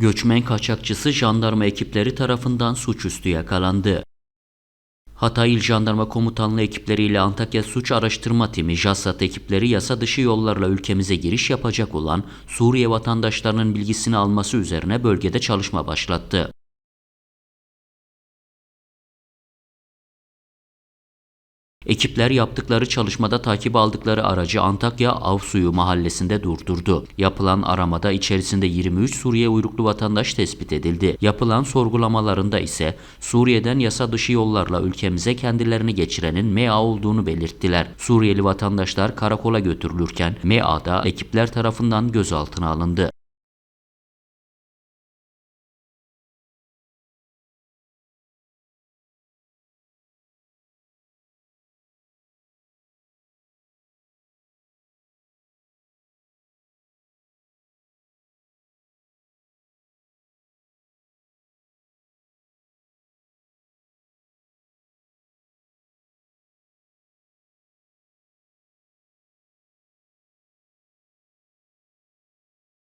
Göçmen kaçakçısı jandarma ekipleri tarafından suçüstü yakalandı. Hatay İl Jandarma Komutanlığı ekipleriyle Antakya Suç Araştırma Timi JASAT ekipleri yasa dışı yollarla ülkemize giriş yapacak olan Suriye vatandaşlarının bilgisini alması üzerine bölgede çalışma başlattı. Ekipler yaptıkları çalışmada takip aldıkları aracı Antakya Avsuyu mahallesinde durdurdu. Yapılan aramada içerisinde 23 Suriye uyruklu vatandaş tespit edildi. Yapılan sorgulamalarında ise Suriye'den yasa dışı yollarla ülkemize kendilerini geçirenin MEA olduğunu belirttiler. Suriyeli vatandaşlar karakola götürülürken MEA'da ekipler tarafından gözaltına alındı.